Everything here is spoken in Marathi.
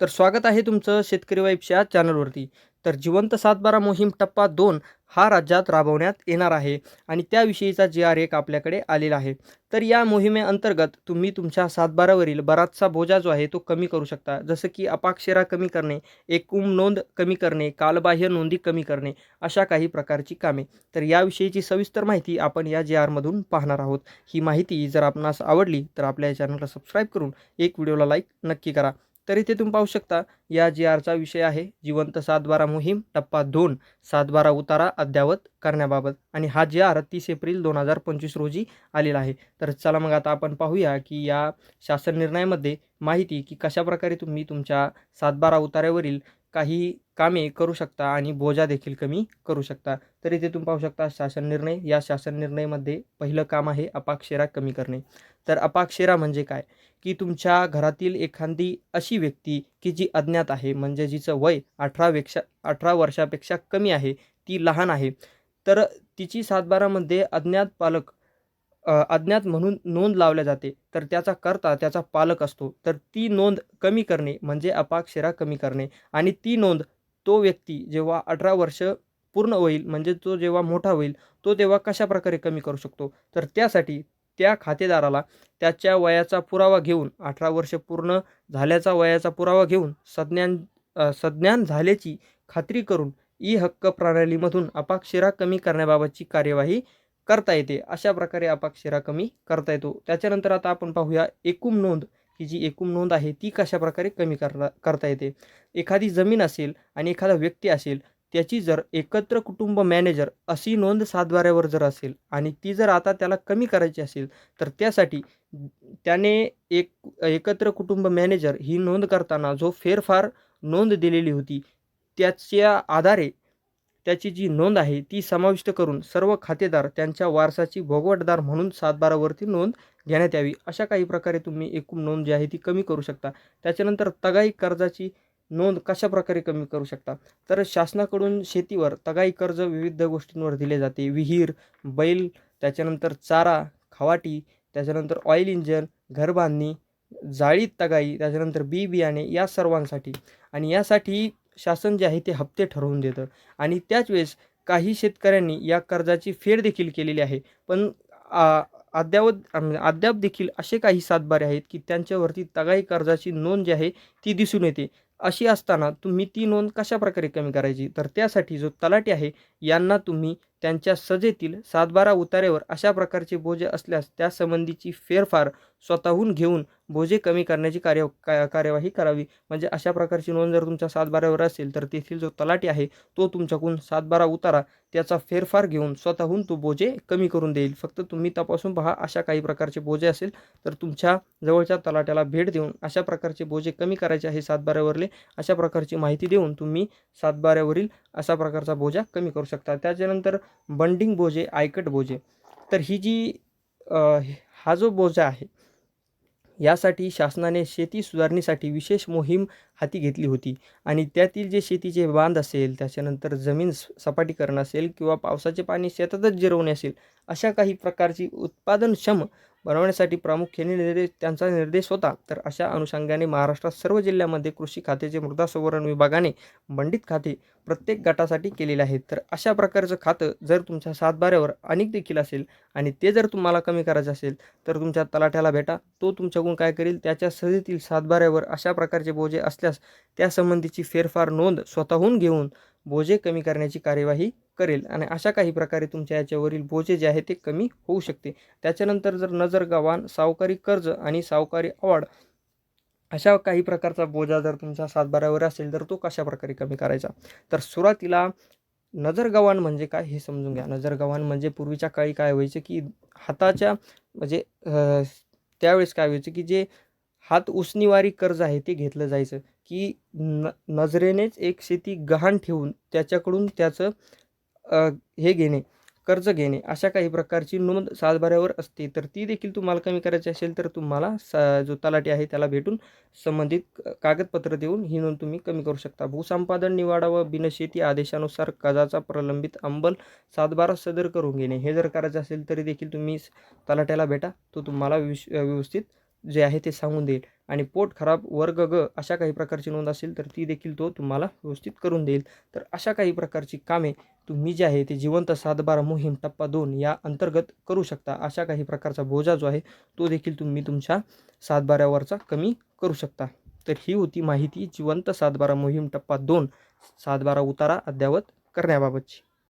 तर स्वागत आहे तुमचं शेतकरी वाईफच्या चॅनलवरती. तर जिवंत सातबारा मोहीम टप्पा दोन हा राज्यात राबवण्यात येणार आहे आणि त्याविषयीचा जी आर एक आपल्याकडे आलेला आहे. तर या मोहिमेअंतर्गत तुम्ही तुमच्या सातबारावरील बराचसा बोजा जो आहे तो कमी करू शकता. जसं की अपाक्षरा कमी करणे एकूम नोंद कमी करणे कालबाह्य नोंदी कमी करणे अशा काही प्रकारची कामे. तर याविषयीची सविस्तर माहिती आपण या जी आरमधून पाहणार आहोत. ही माहिती जर आपणास आवडली तर आपल्या या चॅनलला सबस्क्राईब करून एक व्हिडिओला लाईक नक्की करा. तर इथे तुम्ही पाहू शकता या जी आरचा विषय आहे जिवंत सातबारा मोहीम टप्पा दोन सातबारा उतारा अद्ययावत करण्याबाबत. आणि हा जी आर तीस एप्रिल दोन हजार पंचवीस रोजी आलेला आहे. तर चला मग आता आपण पाहूया की या शासन निर्णयामध्ये माहिती की कशाप्रकारे तुम्ही तुमच्या सातबारा उतार्यावरील काही कामे करू शकता आणि बोजा देखील कमी करू शकता. तर इथे तुम्ही पाहू शकता शासन निर्णय. या शासन निर्णयमध्ये पहिलं काम आहे अपाक्षेरा कमी करणे. तर अपाक्षेरा म्हणजे काय? की तुमच्या घरातील एखादी अशी व्यक्ती की जी अज्ञात आहे म्हणजे जिचं वय अठरापेक्षा अठरा वर्षापेक्षा कमी आहे ती लहान आहे. तर तिची सातबारामध्ये अज्ञात पालक अज्ञात म्हणून नोंद लावल्या जाते. तर त्याचा करता त्याचा पालक असतो. तर ती नोंद कमी करणे म्हणजे अपाक्षरा कमी करणे. आणि ती नोंद तो व्यक्ती जेव्हा अठरा वर्ष पूर्ण होईल म्हणजे तो जेव्हा मोठा होईल तो तेव्हा कशा प्रकारे कमी करू शकतो? तर त्यासाठी त्या खातेदाराला त्याच्या वयाचा पुरावा घेऊन अठरा वर्ष पूर्ण झाल्याचा वयाचा पुरावा घेऊन संज्ञान संज्ञान झाल्याची खात्री करून ई हक्क प्रणालीमधून अपाक्षरा कमी करण्याबाबतची कार्यवाही करता येते. अशा प्रकारे अपाक्षरा कमी करता येतो. त्याच्यानंतर आता आपण पाहूया एकूण नोंद. ही जी एकूण नोंद आहे ती कशा प्रकारे कमी करता करता येते? एखादी जमीन असेल आणि एखादा व्यक्ती असेल त्याची जर एकत्र कुटुंब मॅनेजर अशी नोंद सातबाऱ्यावर जर असेल आणि ती जर आता त्याला कमी करायची असेल तर त्यासाठी त्याने एक एकत्र कुटुंब मॅनेजर ही नोंद करताना जो फेरफार नोंद दिलेली होती त्याच्या आधारे त्याची जी नोंद आहे ती समाविष्ट करून सर्व खातेदार त्यांच्या वारसाची भोगवटदार म्हणून सातबारावरती नोंद घेण्यात यावी. अशा काही प्रकारे तुम्ही एकूण नोंद जी आहे ती कमी करू शकता. त्याच्यानंतर तगाई कर्जाची नोंद कशा प्रकारे कमी करू शकता? तर शासनाकडून शेतीवर तगाई कर्ज विविध गोष्टींवर दिले जाते. विहीर बैल त्याच्यानंतर चारा खवाटी त्याच्यानंतर ऑइल इंजन घरबांधणी जाळीत तगाई त्याच्यानंतर बी बियाणे या सर्वांसाठी. आणि यासाठी शासन जे आहे ते हप्ते ठरवून देतं. आणि त्याच वेळेस काही शेतकऱ्यांनी या कर्जाची फेड देखील केलेली आहे. पण आ, अद्यावत अद्याप देखील असे काही सातबारे आहेत की त्यांच्यावरती तगाई कर्जाची नोंद जी आहे ती दिसून येते. अशी असताना तुम्ही ती नोंद कशा प्रकारे कमी करायची? तर त्यासाठी जो तलाठी आहे यांना तुम्ही त्यांच्या सजेतील सातबारा उतारेवर अशा प्रकारचे बोजे असल्यास त्यासंबंधीची फेरफार स्वतःहून घेऊन बोजे कमी करण्याची कार्य का कार्यवाही करावी. म्हणजे अशा प्रकारची नोंद जर तुमच्या सातबाऱ्यावर असेल तर तेथील जो तलाठी आहे तो तुमच्याकडून सातबारा उतारा. त्याचा फेरफार घेऊन स्वतःहून तो बोजे कमी करून देईल. फक्त तुम्ही तपासून पहा अशा काही प्रकारचे बोजे असेल तर तुमच्या जवळच्या तलाट्याला भेट देऊन अशा प्रकारचे बोजे कमी करायचे आहे सातबाऱ्यावरले अशा प्रकारची माहिती देऊन तुम्ही सातबाऱ्यावरील अशा प्रकारचा बोजा कमी करू शकता. त्याच्यानंतर बंडिंग बोजे आयकट बोजे. तर ही जी हा जो बोजा आहे यासाठी शासनाने शेती सुधारणेसाठी विशेष मोहीम हाती घेतली होती. आणि त्यातील जे शेतीचे बांध असेल त्याच्यानंतर जमीन स- सपाटीकरण असेल किंवा पावसाचे पाणी शेतातच जिरवणे असेल अशा काही प्रकारची उत्पादनक्षम बनवण्यासाठी प्रामुख्याने निर्देश त्यांचा निर्देश होता. तर अशा अनुषंगाने महाराष्ट्रात सर्व जिल्ह्यामध्ये कृषी खात्याचे मृदा संवरण विभागाने बंडित खाते प्रत्येक गटासाठी केलेले आहेत. तर अशा प्रकारचं खातं जर तुमच्या सातबाऱ्यावर अनेक देखील असेल आणि ते जर तुम्हाला कमी करायचं असेल तर तुमच्या तलाठ्याला भेटा. तो तुमच्याकडून काय करेल? त्याच्या सहजीतील सातबाऱ्यावर अशा प्रकारचे बोजे असल्यास त्यासंबंधीची फेरफार नोंद स्वतःहून घेऊन बोजे कमी करण्याची कार्यवाही करेल आणि अशा काही प्रकारे तुमच्या याच्यावरील बोजे जे आहे ते कमी होऊ शकते. त्याच्यानंतर जर नजर गव्हाण सावकारी कर्ज आणि सावकारी अवॉर्ड अशा काही प्रकारचा बोजा जर तुमच्या सातबारावर असेल तर तो कशा प्रकारे कमी करायचा? तर सुरुवातीला नजर गव्हाण म्हणजे काय हे समजून घ्या. नजर गव्हाण म्हणजे पूर्वीच्या काळी काय व्हायचं की हाताच्या म्हणजे त्यावेळेस काय व्हायचं की जे हात उसनिवारी कर्ज आहे ते घेतलं जायचं. की न नजरेनेच एक शेती गहाण ठेवून त्याच्याकडून त्याचं हे घेणे कर्ज घेणे अशा काही प्रकारची नोंद सातबाऱ्यावर असते. तर ती देखील तुम्हाला कमी करायची असेल तर तुम्हाला स जो तलाठी आहे त्याला भेटून संबंधित कागदपत्र देऊन ही नोंद तुम्ही कमी करू शकता. भूसंपादन निवाडा व बिनशेती आदेशानुसार कर्जाचा प्रलंबित अंबल सातबारा सदर करून घेणे. हे जर करायचं असेल तरी देखील तुम्ही तलाठ्याला तलाट्याला भेटा. तो तुम्हाला विश व्यवस्थित जे आहे ते सांगून देईल. आणि पोट खराब वर्ग ग अशा काही प्रकारची नोंद असेल तर ती देखील तो तुम्हाला व्यवस्थित करून देईल. तर अशा काही प्रकारची कामे तुम्ही जे आहे ते जिवंत सातबारा मोहीम टप्पा दोन या अंतर्गत करू शकता. अशा काही प्रकारचा बोजा जो आहे तो देखील तुम्ही तुमच्या सातबाऱ्यावरचा कमी करू शकता. तर ही होती माहिती जिवंत सातबारा मोहीम टप्पा दोन सातबारा उतारा अद्ययावत करण्याबाबतची.